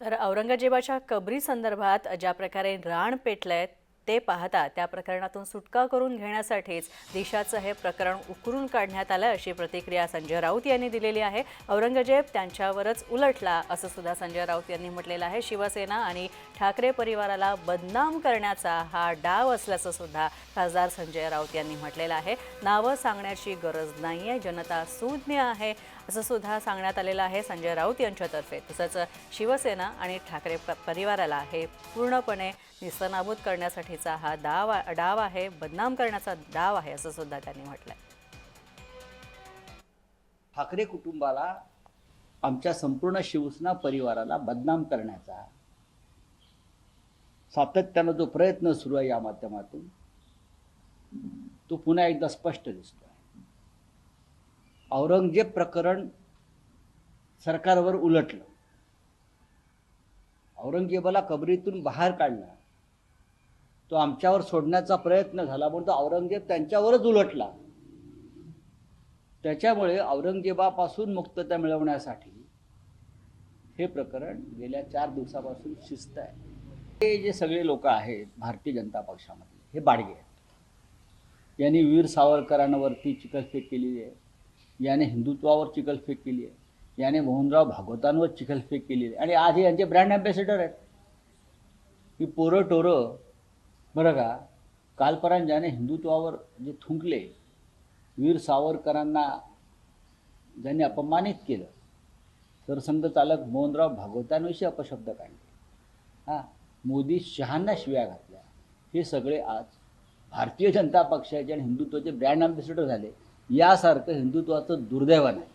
तर औरंगजेबाच्या कबरी संदर्भात ज्या प्रकारे रान पेटलंय ते पाहता त्या प्रकरणातून सुटका करून घेण्यासाठीच दिशाचं हे प्रकरण उकरून काढण्यात आलं अशी प्रतिक्रिया संजय राऊत यांनी दिलेली आहे. औरंगजेब त्यांच्यावरच उलटला असं सुद्धा संजय राऊत यांनी म्हटलेलं आहे. शिवसेना आणि ठाकरे परिवाराला बदनाम करण्याचा हा डाव असल्याचं सुद्धा खासदार संजय राऊत यांनी म्हटलेलं आहे. नावं सांगण्याची गरज नाही आहे जनता सुज्ञ आहे असं सुद्धा सांगण्यात आलेलं आहे संजय राऊत यांच्यातर्फे. तसंच शिवसेना आणि ठाकरे प- परिवाराला हे पूर्णपणे निस्तनाबूत करण्यासाठीचा हा डाव डाव आहे बदनाम करण्याचा डाव आहे असं सुद्धा त्यांनी म्हटलंय. ठाकरे कुटुंबाला आमच्या संपूर्ण शिवसेना परिवाराला बदनाम करण्याचा सातत्यानं जो प्रयत्न सुरू आहे या माध्यमातून तो पुन्हा एकदा स्पष्ट दिसतो आहे औरंगजेब प्रकरण सरकारवर उलटलं. औरंगजेबाला कबरीतून बाहेर काढला. तो आमच्यावर सोडण्याचा प्रयत्न झाला म्हणून तो औरंगजेब त्यांच्यावरच उलटला. त्याच्यामुळे औरंगजेबापासून मुक्तता मिळवण्यासाठी हे प्रकरण गेल्या चार दिवसापासून शिस्त आहे. हे जे सगळे लोक आहेत भारतीय जनता पक्षामध्ये हे बाडगे आहेत. यांनी वीर सावरकरांवरती चिकलफेक केलेली आहे. याने हिंदुत्वावर चिकलफेक केली आहे. याने मोहनराव भागवतांवर चिकलफेक केली आहे. आणि आज हे यांचे ब्रँड अँबॅसेडर आहेत. की पोरं टोरं बरं का कालपर्यंत ज्याने हिंदुत्वावर जे थुंकले वीर सावरकरांना ज्यांनी अपमानित केलं सरसंघचालक मोहनराव भागवतांविषयी अपशब्द काढले. हां मोदी शहांना शिव्या घातल्या. हे सगळे आज भारतीय जनता पक्षाचे आणि हिंदुत्वाचे ब्रँड अँबॅसेडर झाले. यासारखं हिंदुत्वाचं दुर्दैव नाही.